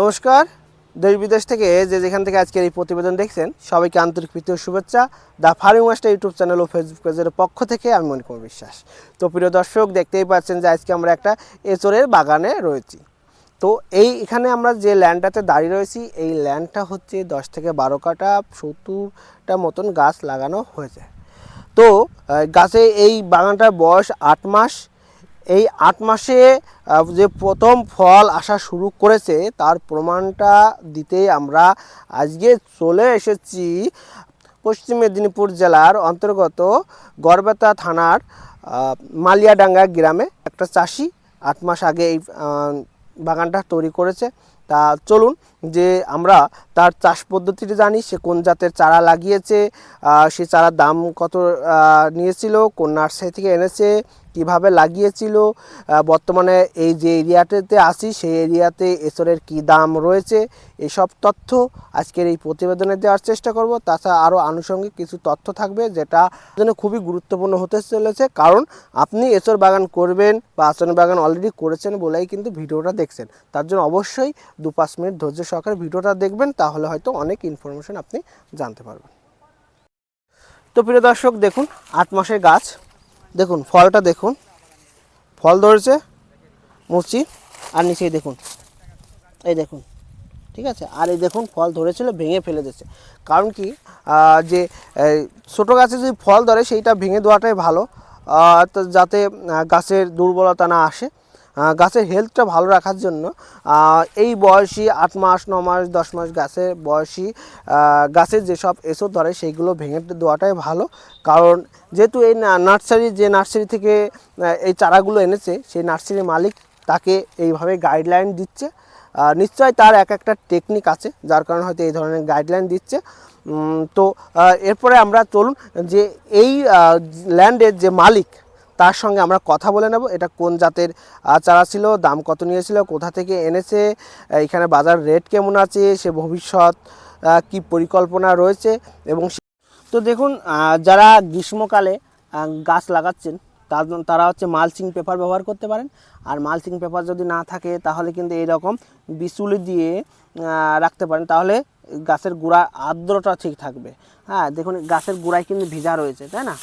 নমস্কার। দেশ বিদেশ থেকে যে যেখান থেকে আজকের এই প্রতিবেদন দেখছেন, সবাইকে আন্তরিক প্রীতি ও শুভেচ্ছা। The farming master YouTube channel O Facebook পেজের পক্ষ থেকে আমি মনে করি বিশ্বাস। তো প্রিয় দর্শক, দেখতেই পাচ্ছেন যে আজকে আমরা একটা এচোরের বাগানে রয়েছি। তো এই এখানে আমরা যে ল্যান্ডটাতে দাঁড়িয়ে রয়েছি, এই ল্যান্ডটা হচ্ছে দশ থেকে বারো কাটা সত্তরটা মতন গাছ লাগানো হয়েছে। তো গাছে এই বাগানটার বয়স আট মাস। এই আট মাসে যে প্রথম ফল আসা শুরু করেছে, তার প্রমাণটা দিতে আমরা আজকে চলে এসেছি পশ্চিম মেদিনীপুর জেলার অন্তর্গত গড়বেতা থানার মালিয়াডাঙ্গা গ্রামে একটা চাষি আট মাস আগে এই বাগানটা তৈরি করেছে। তা চলুন যে আমরা তার চাষ পদ্ধতিটা জানি, সে কোন জাতের চারা লাগিয়েছে সে চারার দাম কত নিয়েছিল, কোন নার্সারি থেকে এনেছে, কীভাবে লাগিয়েছিল বর্তমানে এই যে এরিয়াটাতে আসি সেই এরিয়াতে এসরের কি দাম রয়েছে, এসব তথ্য আজকের এই প্রতিবেদনে দেওয়ার চেষ্টা করব। তাছাড়া আরও আনুষঙ্গিক কিছু তথ্য থাকবে, যেটা জন্য খুবই গুরুত্বপূর্ণ হতে চলেছে, কারণ আপনি এসর বাগান করবেন বা আসন বাগান অলরেডি করেছেন বলেই কিন্তু ভিডিওটা দেখছেন। তার জন্য অবশ্যই দু পাঁচ মিনিট ধৈর্য সহকারে ভিডিওটা দেখবেন, তাহলে হয়তো অনেক ইনফরমেশন আপনি জানতে পারবেন। তো প্রিয় দর্শক, দেখুন, আট মাসের গাছ। দেখুন, ফলটা দেখুন। ফল ধরেছে, মুচি, আর নিচেই দেখুন। এই দেখুন, ঠিক আছে? আর এই দেখুন, ফল ধরেছিল, ভেঙে ফেলে দিচ্ছে কারণ কি? যে ছোটো গাছে যদি ফল ধরে, সেইটা ভেঙে দেওয়াটাই ভালো। যাতে গাছের দুর্বলতা না আসে। গাছের হেলথটা ভালো রাখার জন্য এই বয়সী আট মাস, ন মাস, দশ মাস গাছের বয়সী গাছের যেসব এসো ধরে সেইগুলো ভেঙে দেওয়াটাই ভালো। কারণ যেহেতু এই নার্সারি যে নার্সারি থেকে এই চারাগুলো এনেছে, সেই নার্সারির মালিক তাকে এইভাবে গাইডলাইন দিচ্ছে। নিশ্চয় তার এক একটা টেকনিক আছে, যার কারণে হয়তো এই ধরনের গাইডলাইন দিচ্ছে। তো এরপরে আমরা চলুন যে এই ল্যান্ডের যে মালিক তার সঙ্গে আমরা কথা বলে নেব, এটা কোন জাতের চারা ছিল, দাম কত নিয়েছিল, কোথা থেকে এনেছে এখানে বাজার রেট কেমন আছে, সে ভবিষ্যৎ কি পরিকল্পনা রয়েছে এবং তো দেখুন যারা গ্রীষ্মকালে গাছ লাগাচ্ছেন, তার- তারা হচ্ছে মালচিং পেপার ব্যবহার করতে পারেন। আর মালচিং পেপার যদি না থাকে, তাহলে কিন্তু এইরকম বিচুলি দিয়ে রাখতে পারেন। তাহলে গাছের গোড়া আর্দ্রতা ঠিক থাকবে। হ্যাঁ দেখুন, গাছের গোড়ায় কিন্তু ভিজা রয়েছে, তাই না?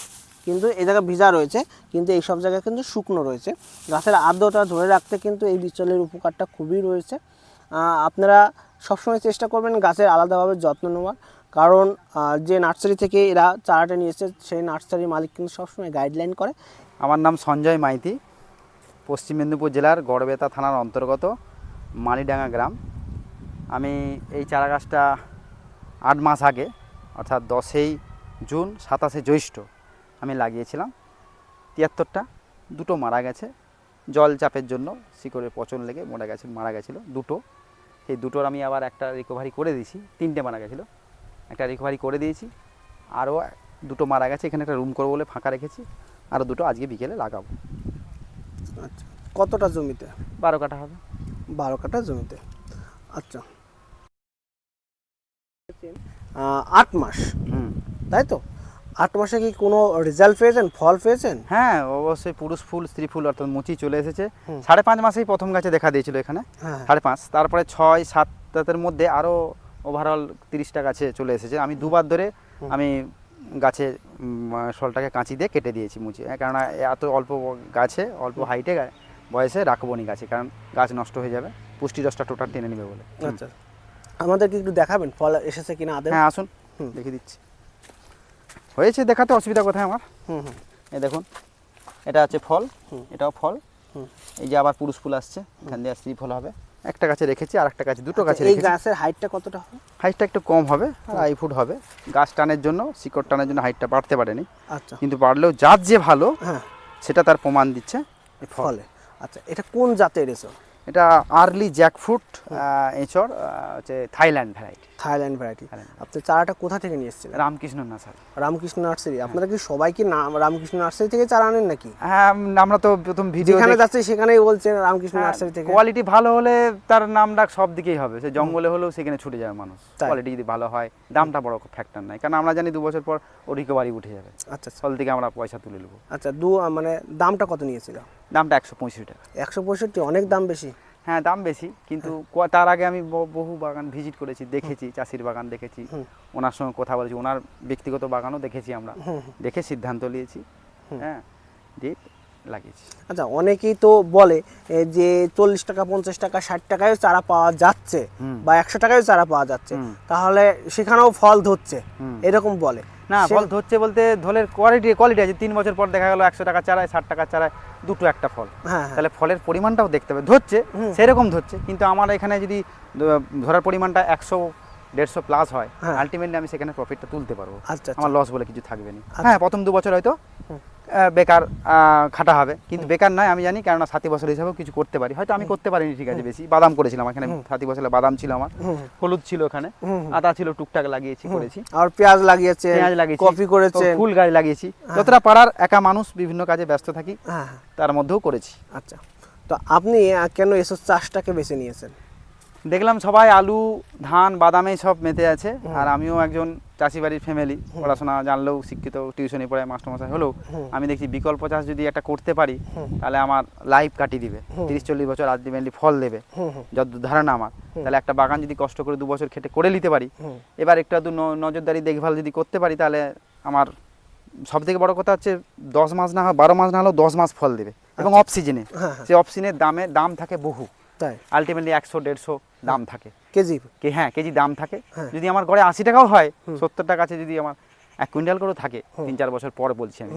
কিন্তু এই জায়গায় ভিজা রয়েছে, কিন্তু এই সব জায়গায় কিন্তু শুকনো রয়েছে। গাছের আর্দ্রতা ধরে রাখতে কিন্তু এই বিচলের উপকারটা খুবই রয়েছে। আপনারা সবসময় চেষ্টা করবেন গাছের আলাদাভাবে যত্ন নেওয়ার। কারণ যে নার্সারি থেকে এরা চারাটা নিয়েছে সেই নার্সারির মালিক কিন্তু সবসময় গাইডলাইন করে। আমার নাম সঞ্জয় মাইতি, পশ্চিম মেদিনীপুর জেলার গড়বেতা থানার অন্তর্গত মালিডাঙ্গা গ্রাম। আমি এই চারা গাছটা আট মাস আগে, অর্থাৎ দশই জুন সাতাশে জ্যৈষ্ঠ আমি লাগিয়েছিলাম। তিয়াত্তরটা দুটো মারা গেছে। জল চাপের জন্য শিকড়ের পচন লেগে মরে গেছে মারা গেছিল দুটো। সেই দুটোর আমি আবার একটা রিকভারি করে দিয়েছি তিনটে মারা গেছিল। একটা রিকভারি করে দিয়েছি আরও দুটো মারা গেছে এখানে একটা রুম করব বলে ফাঁকা রেখেছি আরও দুটো আজকে বিকেলে লাগাবো। আচ্ছা কতটা জমিতে? বারো কাটা হবে। বারো কাঠা জমিতে। আচ্ছা। আট মাস। হুম। তাই তো? আট মাসে কি কোনো রেজাল্ট পেয়েছেন? ফল পেয়েছেন? হ্যাঁ অবশ্যই পুরুষ ফুল স্ত্রী ফুল অর্থাৎ মুচি চলে এসেছে। সাড়ে পাঁচ মাসেই প্রথম গাছে দেখা দিয়েছিল এখানে। হ্যাঁ। সাড়ে পাঁচ। তারপরে ছয় সাত তাতের মধ্যে আরও ওভারঅল তিরিশটা গাছে চলে এসেছে। আমি দুবার ধরে আমি গাছে শলটাকে কাঁচি দিয়ে কেটে দিয়েছি মুচি। হ্যাঁ, কেননা এত অল্প গাছে অল্প হাইটে বয়সে রাখব নি গাছে কারণ গাছ নষ্ট হয়ে যাবে। পুষ্টি রসটা টোটাল টেনে নেবে বলে। আচ্ছা। আমাদেরকে একটু দেখাবেন ফল এসেছে কিনা আদৌ? হ্যাঁ আসুন। দেখিয়ে দিচ্ছি। হয়েছে দেখাতে অসুবিধা কোথায় আমার? হুম হুম। এই দেখুন এটা আছে ফল হুম। এটাও ফল। এই যে আবার পুরুষ ফুল আসছে এখান দিয়ে স্ত্রী ফল হবে। একটা গাছে রেখেছি আর একটা গাছে দুটো আচ্ছা, গাছে এই গাছের হাইটটা কতটা হবে? হাইটটা একটু কম হবে আড়াই ফুট হবে। গাছ টানের জন্য শিকড় টানের জন্য হাইটটা বাড়তে পারেনি। আচ্ছা। কিন্তু বাড়লেও জাত যে ভালো হ্যাঁ। সেটা তার প্রমাণ দিচ্ছে ফলে। আচ্ছা এটা কোন জাতের এসো এটা আর্লি জ্যাকফ্রুট এঁচড় হচ্ছে থাইল্যান্ড ভ্যারাইটি। Thailand variety. আপনি চারাটা কোথা থেকে নিয়ে এসেছিলেন? রামকৃষ্ণ নার্সারি। রামকৃষ্ণ নার্সারি। আপনারা কি সবাই কি নাম রামকৃষ্ণ নার্সারি থেকে চারা আনেন নাকি? হ্যাঁ আমরা তো প্রথম ভিডিও যেখানে যাচ্ছে সেখানেই বলছেন রামকৃষ্ণ হ্যাঁ, নার্সারি থেকে। কোয়ালিটি ভালো হলে তার নাম ডাক সব দিকেই হবে। সে জঙ্গলে হলেও সেখানে ছুটে যাবে মানুষ। কোয়ালিটি যদি ভালো হয় দামটা বড় ফ্যাক্টর নাই। কারণ আমরা জানি দু বছর পর ও রিকভারি উঠে যাবে। আচ্ছা আচ্ছা। ফল থেকে আমরা পয়সা তুলে নেব। আচ্ছা দু মানে দামটা কত নিয়েছিল? দামটা একশো পঁয়ষট্টি টাকা। একশো পঁয়ষট্টি অনেক দাম বেশি। হ্যাঁ দাম বেশি। কিন্তু তার আগে আমি বহু বাগান ভিজিট করেছি দেখেছি চাষির বাগান দেখেছি ওনার সঙ্গে কথা বলেছি ওনার ব্যক্তিগত বাগানও দেখেছি আমরা। দেখে সিদ্ধান্ত নিয়েছি। হ্যাঁ দিয়ে লাগিয়েছি। আচ্ছা অনেকেই তো বলে যে চল্লিশ টাকা পঞ্চাশ টাকা ষাট টাকায়ও চারা পাওয়া যাচ্ছে বা একশো টাকায়ও চারা পাওয়া যাচ্ছে। তাহলে সেখানেও ফল ধরছে। এরকম বলে। না ফল ধরছে বলতে ধলের কোয়ালিটি কোয়ালিটি আছে। তিন বছর পর দেখা গেল একশো টাকা চারায় ষাট টাকা চারায় দুটো একটা ফল। হ্যাঁ হ্যাঁ। তাহলে ফলের পরিমাণটাও দেখতে হবে। ধরছে। সেরকম ধরছে। কিন্তু আমার এখানে যদি ধরার পরিমাণটা একশো দেড়শো প্লাস হয় হ্যাঁ। আলটিমেটলি আমি সেখানে প্রফিটটা তুলতে পারব। আচ্ছা আচ্ছা। আমার লস বলে কিছু থাকবে না। আচ্ছা। হ্যাঁ প্রথম দু বছর হয়তো বেকার খাটা হবে। কিন্তু বেকার নয় আমি জানি কেননা সাথী বছর হিসাবেও কিছু করতে পারি। হয়তো আমি করতে পারিনি ঠিক আছে বেশি। বাদাম করেছিলাম এখানে সাথী বছরে বাদাম ছিল আমার। হলুদ ছিল ওখানে। আদা ছিল টুকটাক লাগিয়েছি করেছি। আর পেঁয়াজ লাগিয়েছে পেঁয়াজ লাগিয়েছি কফি করেছে। ফুল গাছ লাগিয়েছি। যতটা পাড়ার একা মানুষ বিভিন্ন কাজে ব্যস্ত থাকি হ্যাঁ হ্যাঁ, তার মধ্যেও করেছি। আচ্ছা। তো আপনি কেন এসব চাষটাকে বেছে নিয়েছেন? দেখলাম সবাই আলু ধান বাদামে সব মেতে আছে। আর আমিও একজন চাষি বাড়ির ফ্যামিলি পড়াশোনা জানলেও শিক্ষিত টিউশনি পড়ে মাস্টারমশাই হলেও আমি দেখছি বিকল্প চাষ যদি একটা করতে পারি তাহলে আমার লাইফ কাটিয়ে দিবে। তিরিশ চল্লিশ বছর আলটিমেটলি ফল দেবে। যত ধারণা আমার। তাহলে একটা বাগান যদি কষ্ট করে দু বছর খেটে করে নিতে পারি এবার একটু ন- নজরদারি দেখভাল যদি করতে পারি তাহলে আমার সব থেকে বড় কথা হচ্ছে দশ মাস না হয় বারো মাস না হলেও দশ মাস ফল দেবে। এবং অফ সিজনে হ্যাঁ হ্যাঁ। সে অফ সিজনের দামে দাম থাকে বহু। তাই? আলটিমেটলি একশো দেড়শো দাম থাকে। কেজি? হ্যাঁ কেজি দাম থাকে। হ্যাঁ। যদি আমার গড়ে আশি টাকাও হয় সত্তর টাকা আছে যদি আমার এক কুইন্টাল করেও থাকে তিন চার বছর পর বলছি আমি।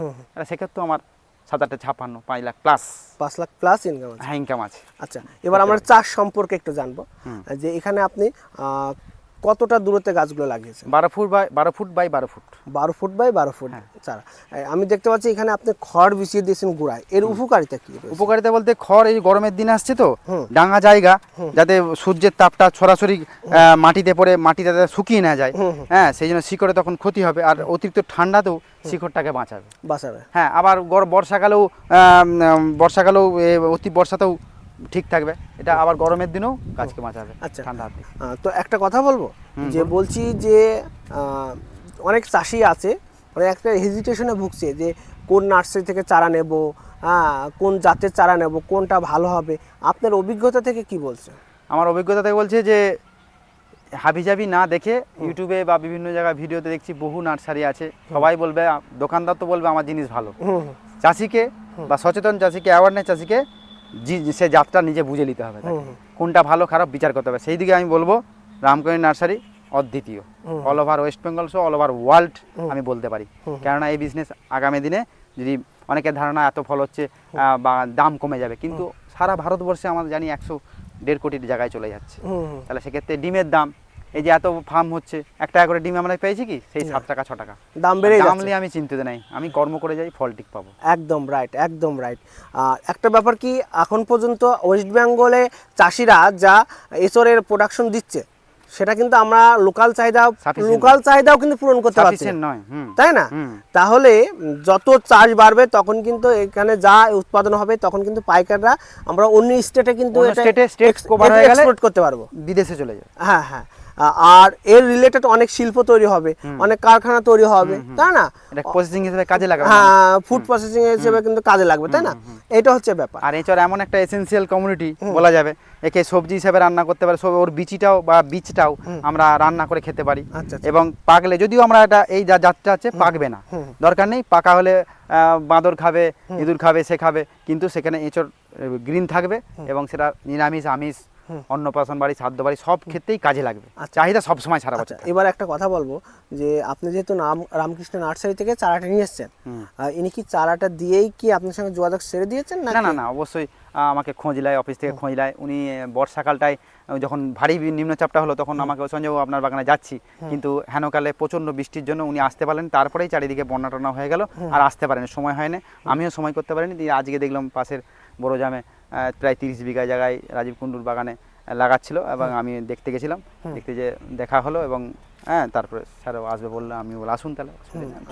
সেক্ষেত্রে আমার সাত আটটা ছাপ্পান্ন পাঁচ লাখ প্লাস পাঁচ লাখ প্লাস ইনকাম আছে। হ্যাঁ ইনকাম আছে। আচ্ছা এবার আমরা চাষ সম্পর্কে একটু জানব। যে এখানে আপনি কতটা দূরত্বে গাছগুলো লাগিয়েছে বারো ফুট বাই বারো ফুট বাই বারো ফুট। বারো ফুট বাই বারো ফুট হ্যাঁ। চারা। আমি দেখতে পাচ্ছি এখানে আপনি খড় বিছিয়ে দিয়েছেন গুড়ায় এর উপকারিতা কি উপকারিতা বলতে খড় এই গরমের দিন আসছে তো ডাঙা জায়গা যাতে সূর্যের তাপটা সরাসরি মাটিতে পড়ে মাটি যাতে শুকিয়ে না যায়। হ্যাঁ সেই জন্য শিকড়ে তখন ক্ষতি হবে আর অতিরিক্ত ঠান্ডাতেও শিকড়টাকে বাঁচাবে। বাঁচাবে। হ্যাঁ আবার বর্ষাকালেও বর্ষাকালেও অতি বর্ষাতেও ঠিক থাকবে। এটা আবার গরমের দিনেও গাছকে বাঁচাবে আচ্ছা। ঠান্ডা হাত তো একটা কথা বলব? যে বলছি যে অনেক চাষি আছে মানে একটা হেজিটেশনে ভুগছে যে কোন নার্সারি থেকে চারা নেব হ্যাঁ কোন জাতের চারা নেব কোনটা ভালো হবে। আপনার অভিজ্ঞতা থেকে কি বলছে আমার অভিজ্ঞতা থেকে বলছে যে হাবিজাবি না দেখে ইউটিউবে বা বিভিন্ন জায়গায় ভিডিওতে দেখছি বহু নার্সারি আছে। সবাই বলবে দোকানদার তো বলবে আমার জিনিস ভালো। চাষিকে বা সচেতন চাষিকে অ্যাওয়ারনেস চাষিকে সে জাতটা নিজে বুঝে নিতে হবে। কোনটা ভালো খারাপ বিচার করতে হবে। সেই দিকে আমি বলব রামকরণী নার্সারি অদ্বিতীয়। অল ওভার ওয়েস্ট বেঙ্গল সহ অল ওভার ওয়ার্ল্ড আমি বলতে পারি। কেননা এই বিজনেস আগামী দিনে যদি অনেকের ধারণা এত ফল হচ্ছে বা দাম কমে যাবে কিন্তু সারা ভারতবর্ষে আমরা জানি একশো দেড় কোটির জায়গায় চলে যাচ্ছে। তাহলে সেক্ষেত্রে ডিমের দাম এই যে এত ফার্ম হচ্ছে এক টাকা করে ডিম আমরা পেয়েছি কি? সেই সাত টাকা ছ টাকা। দাম বেড়ে দাম নিয়ে আমি চিন্তিত নাই। আমি কর্ম করে যাই ফল ঠিক পাবো। একদম রাইট একদম রাইট আর একটা ব্যাপার কি এখন পর্যন্ত ওয়েস্ট বেঙ্গলে চাষিরা যা এসরের প্রোডাকশন দিচ্ছে সেটা কিন্তু আমরা লোকাল চাহিদা লোকাল চাহিদাও কিন্তু পূরণ করতে পারছি না। নয় তাই না? তাহলে যত চাষ বাড়বে তখন কিন্তু এখানে যা উৎপাদন হবে তখন কিন্তু পাইকাররা আমরা অন্য স্টেটে কিন্তু অন্য এটা state এ state হয়ে গেলে- export করতে পারব। বিদেশে চলে যাবে। হ্যাঁ হ্যাঁ। আর এর রিলেটেড অনেক শিল্প তৈরি হবে অনেক কারখানা তৈরি হবে তাই না? প্রসেসিং হিসেবে কাজে লাগবে হ্যাঁ ফুড প্রসেসিং হিসেবে কিন্তু কাজে লাগবে তাই না? এটা হচ্ছে ব্যাপার। আর এছাড়া এমন একটা এসেন্সিয়াল কমিউনিটি বলা যাবে একে সবজি হিসেবে রান্না করতে পারে সব ওর বিচিটাও বা বীজটাও আমরা রান্না করে খেতে পারি। আচ্ছা, আচ্ছা। এবং পাকলে যদিও আমরা এটা এই যা জাতটা আছে পাকবে না। দরকার নেই পাকা হলে বাঁদর খাবে ইঁদুর খাবে সে খাবে কিন্তু সেখানে এঁচড় গ্রিন থাকবে এবং সেটা নিরামিষ আমিষ অন্নপ্রাশন বাড়ি শ্রাদ্ধ বাড়ি সব ক্ষেত্রেই কাজে লাগবে। চাহিদা সবসময় সারা আচ্ছা বছর এবার একটা কথা বলব যে আপনি যেহেতু নাম রামকৃষ্ণ নার্সারি থেকে চারাটা নিয়ে এসছেন ইনি কি চারাটা দিয়েই কি আপনার সঙ্গে যোগাযোগ সেরে দিয়েছেন না না না অবশ্যই আমাকে খোঁজ নেয় অফিস থেকে খোঁজ নেয় উনি বর্ষাকালটায় যখন ভারী নিম্নচাপটা হলো তখন আমাকে সঞ্জয় আপনার বাগানে যাচ্ছি। কিন্তু হেনকালে প্রচণ্ড বৃষ্টির জন্য উনি আসতে পারেন। তারপরেই চারিদিকে বন্যা টন্যা হয়ে গেল আর আসতে পারেনি সময় হয় না আমিও সময় করতে পারিনি। দিয়ে আজকে দেখলাম পাশের বড় জামে প্রায় তিরিশ বিঘা জায়গায় রাজীব কুণ্ডুর বাগানে লাগাচ্ছিল এবং আমি দেখতে গেছিলাম। দেখতে যে দেখা হলো এবং হ্যাঁ তারপরে স্যারও আসবে বলল আমি বলে আসুন তাহলে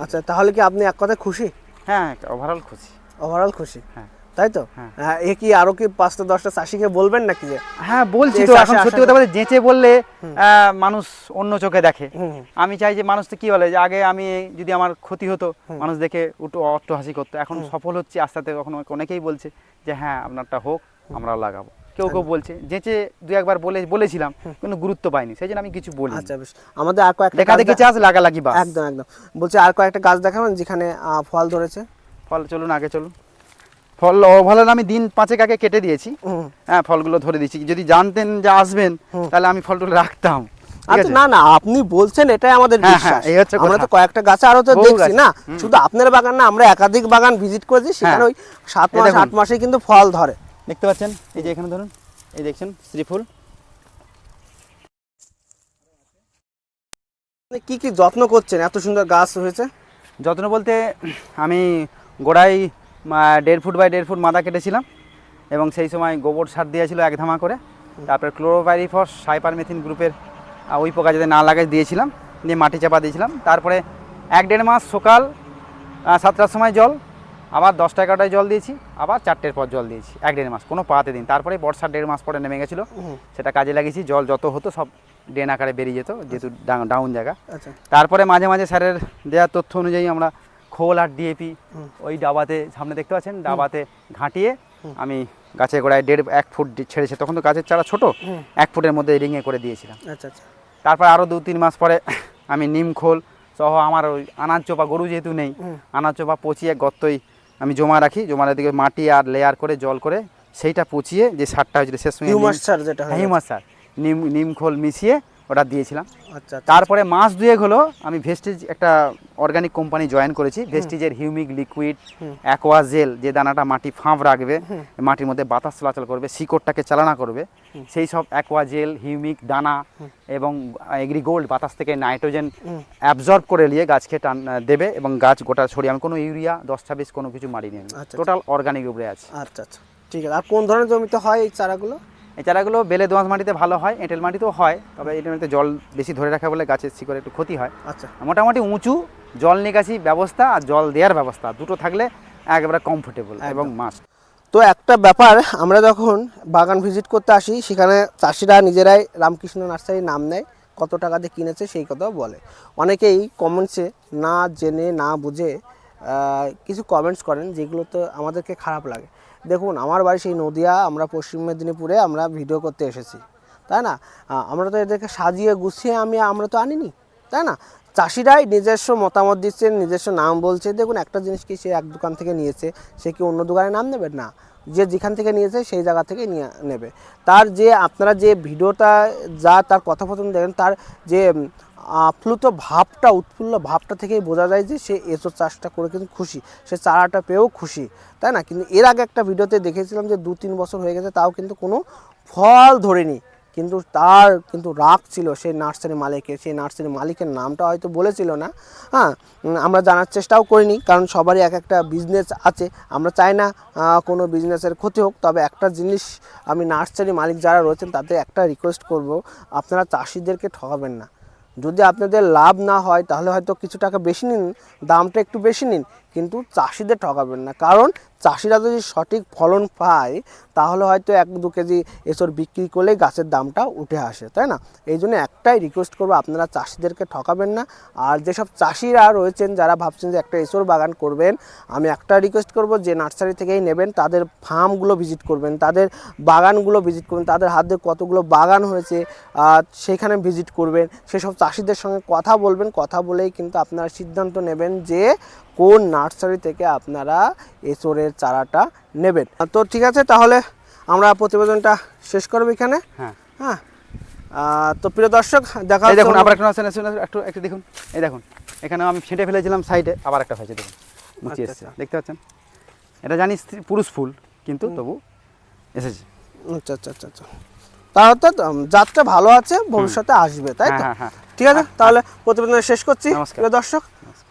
আচ্ছা তাহলে কি আপনি এক কথায় খুশি? হ্যাঁ ওভারঅল খুশি। ওভারঅল খুশি? হ্যাঁ। তাই তো? হ্যাঁ। হ্যাঁ, এ কি আরও কি পাঁচটা দশটা চাষিকে বলবেন নাকি যে? হ্যাঁ বলছি তো এখন সত্যি কথা বলতে বললে মানুষ অন্য চোখে দেখে। আমি চাই যে মানুষ তো কি বলে যে আগে আমি যদি আমার ক্ষতি হতো মানুষ দেখে উঠো অট্ট হাসি করতো। এখন সফল হচ্ছে আস্তে আস্তে কখনো অনেকেই বলছে যে হ্যাঁ আপনারটা হোক আমরাও লাগাবো। কেউ কেউ বলছে যেচে দু একবার বলে বলেছিলাম কিন্তু গুরুত্ব পাইনি সেই জন্য আমি কিছু বলি আচ্ছা বেশ। আমাদের আর কয়েকটা দেখা গাছ দেখি চাষ লাগালাগি বাস। একদম একদম। বলছি আর কয়েকটা গাছ দেখাবেন যেখানে ফল ধরেছে? ফল চলুন আগে চলুন। ফল ও ফল আমি দিন পাঁচেক আগে কেটে দিয়েছি। হ্যাঁ ফলগুলো ধরে দিয়েছি। যদি জানতেন যে আসবেন তাহলে আমি ফলগুলো রাখতাম। আচ্ছা না না আপনি বলছেন এটাই আমাদের হ্যাঁ, বিশ্বাস। হ্যাঁ, আমরা তো কয়েকটা গাছ আরও তো দেখছি না? শুধু আপনার বাগান না আমরা একাধিক বাগান ভিজিট করেছি সেখানে হ্যাঁ। ওই সাত মাস আট মাসে কিন্তু ফল ধরে। দেখতে পাচ্ছেন? এই যে এখানে ধরুন এই দেখছেন শ্রীফুল। আপনি কি কি যত্ন করছেন? এত সুন্দর গাছ হয়েছে। যত্ন বলতে আমি গোড়ায় দেড় ফুট বাই দেড় ফুট মাদা কেটেছিলাম এবং সেই সময় গোবর সার দিয়েছিল এক ধামা করে। তারপরে ক্লোরোপাইরিফস সাইপারমেথিন গ্রুপের ওই পোকা যাতে না লাগে দিয়েছিলাম দিয়ে মাটি চাপা দিয়েছিলাম। তারপরে এক দেড় মাস সকাল সাতটার সময় জল আবার দশটা এগারোটায় জল দিয়েছি আবার চারটের পর জল দিয়েছি এক দেড় মাস কোনো পাতে দিন তারপরে বর্ষার দেড় মাস পরে নেমে গেছিল সেটা কাজে লাগিয়েছি জল যত হতো সব ড্রেন আকারে বেরিয়ে যেত যেহেতু ডাউন জায়গা। আচ্ছা। তারপরে মাঝে মাঝে স্যারের দেওয়ার তথ্য অনুযায়ী আমরা খোল আর ডিএপি ওই ডাবাতে সামনে দেখতে পাচ্ছেন ডাবাতে ঘাঁটিয়ে আমি গাছের গোড়ায় দেড় এক ফুট ছেড়েছে। তখন তো গাছের চারা ছোট এক ফুটের মধ্যে রিঙে করে দিয়েছিলাম। আচ্ছা আচ্ছা। তারপর আরও দু তিন মাস পরে আমি নিম খোল সহ আমার ওই আনাজ চোপা গরু যেহেতু নেই আনাজ চোপা পচিয়ে গর্তই আমি জমা রাখি। জমা দিকে মাটি আর লেয়ার করে জল করে সেইটা পচিয়ে যে সারটা হয়েছিল শেষ সময় হিউমাস সার যেটা হয় হিউমাস সার। নিম নিম খোল মিশিয়ে ওটা দিয়েছিলাম। আচ্ছা আচ্ছা। তারপরে মাস দুয়েক হলো আমি ভেস্টিজ একটা অর্গানিক কোম্পানি জয়েন করেছি। ভেস্টিজের হিউমিক লিকুইড অ্যাকোয়া জেল যে দানাটা মাটি ফাঁপ রাখবে মাটির মধ্যে বাতাস চলাচল করবে শিকড়টাকে চালনা করবে সেই সব অ্যাকোয়া জেল হিউমিক দানা এবং এগ্রি গোল্ড বাতাস থেকে নাইট্রোজেন অ্যাবজর্ব করে নিয়ে গাছকে টান দেবে এবং গাছ গোটা ছড়িয়ে আমি কোনো ইউরিয়া দশ ছাব্বিশ কোনো কিছু মারিনি আমি। আচ্ছা, টোটাল অর্গানিক উপরে আছে। আচ্ছা আচ্ছা। ঠিক আছে আর কোন ধরনের জমিতে হয় এই চারাগুলো? এই চারাগুলো বেলে দোঁয়াশ মাটিতে ভালো হয় এঁটেল মাটিতেও হয় তবে এঁটেল মাটিতে জল বেশি ধরে রাখা বলে গাছের শিকড়ে একটু ক্ষতি হয়। আচ্ছা। মোটামুটি উঁচু জল নিকাশি ব্যবস্থা আর জল দেওয়ার ব্যবস্থা দুটো থাকলে একেবারে কমফোর্টেবল এবং মাস্ট তো একটা ব্যাপার আমরা যখন বাগান ভিজিট করতে আসি সেখানে চাষিরা নিজেরাই রামকৃষ্ণ নার্সারির নাম নেয় কত টাকা দিয়ে কিনেছে সেই কথাও বলে। অনেকেই কমেন্টসে না জেনে না বুঝে কিছু কমেন্টস করেন যেগুলো তো আমাদেরকে খারাপ লাগে। দেখুন, আমার বাড়ি সেই নদিয়া, আমরা পশ্চিম মেদিনীপুরে আমরা ভিডিও করতে এসেছি, তাই না? আমরা তো এদেরকে সাজিয়ে গুছিয়ে আমি, আমরা তো আনিনি, তাই না? চাষিরাই নিজস্ব মতামত দিচ্ছেন নিজস্ব নাম বলছে। দেখুন, একটা জিনিস কি সে এক দোকান থেকে নিয়েছে, সে কি অন্য দোকানে নাম নেবে? না, যে যেখান থেকে নিয়েছে, সেই জায়গা থেকে নিয়ে নেবে। তার যে, আপনারা যে ভিডিওটা যা তার কথোপকথন দেখেন, তার যে আপ্লুত ভাবটা, উৎফুল্ল ভাবটা থেকেই বোঝা যায় যে সে এসো চাষটা করে কিন্তু খুশি। সে চারাটা পেয়েও খুশি, তাই না? কিন্তু এর আগে একটা ভিডিওতে দেখেছিলাম যে দু তিন বছর হয়ে গেছে, তাও কিন্তু কোনো ফল ধরেনি। কিন্তু তার কিন্তু রাগ ছিল সেই নার্সারি মালিকের, সেই নার্সারি মালিকের নামটা হয়তো বলেছিল না। হ্যাঁ আমরা জানার চেষ্টাও করিনি, কারণ সবারই এক একটা বিজনেস আছে। আমরা চাই না কোনো বিজনেসের ক্ষতি হোক, তবে একটা জিনিস আমি নার্সারি মালিক যারা রয়েছেন, তাদের একটা রিকোয়েস্ট করব, আপনারা চাষিদেরকে ঠকাবেন না। যদি আপনাদের লাভ না হয়, তাহলে হয়তো কিছু টাকা বেশি নিন, দামটা একটু বেশি নিন। কিন্তু চাষিদের ঠকাবেন না। কারণ চাষিরা যদি সঠিক ফলন পায়, তাহলে হয়তো এক দু কেজি এসর বিক্রি করলে গাছের দামটা উঠে আসে, তাই না? এই জন্য একটাই রিকোয়েস্ট করব, আপনারা চাষিদেরকে ঠকাবেন না। আর যেসব চাষিরা রয়েছেন, যারা ভাবছেন যে একটা এসর বাগান করবেন, আমি একটা রিকোয়েস্ট করব, যে নার্সারি থেকেই নেবেন, তাদের ফার্মগুলো ভিজিট করবেন, তাদের বাগানগুলো ভিজিট করবেন, তাদের হাতে কতগুলো বাগান হয়েছে সেখানে ভিজিট করবেন, সেসব চাষিদের সঙ্গে কথা বলবেন, কথা বলেই কিন্তু আপনারা সিদ্ধান্ত নেবেন যে কোন নার্সারি থেকে আপনারা এসরের চারাটা নেবেন? তো ঠিক আছে তাহলে আমরা প্রতিবেদনটা শেষ করব এখানে। হ্যাঁ। হ্যাঁ। তো প্রিয় দর্শক দেখা দেখুন আবার একটা একটু একটু দেখুন। এই দেখুন এখানে আমি ছেঁটে ফেলেছিলাম সাইডে আবার একটা হয়েছে দেখুন। আচ্ছা, আচ্ছা। দেখতে পাচ্ছেন? এটা জানি স্ত্রী- পুরুষ ফুল কিন্তু তবু এসেছে। আচ্ছা আচ্ছা আচ্ছা আচ্ছা। তা অর্থাৎ যাত্রা ভালো আছে ভবিষ্যতে আসবে তাই তো? হ্যাঁ হ্যাঁ। হ্যাঁ ঠিক আছে তাহলে প্রতিবেদন শেষ করছি প্রিয় দর্শক।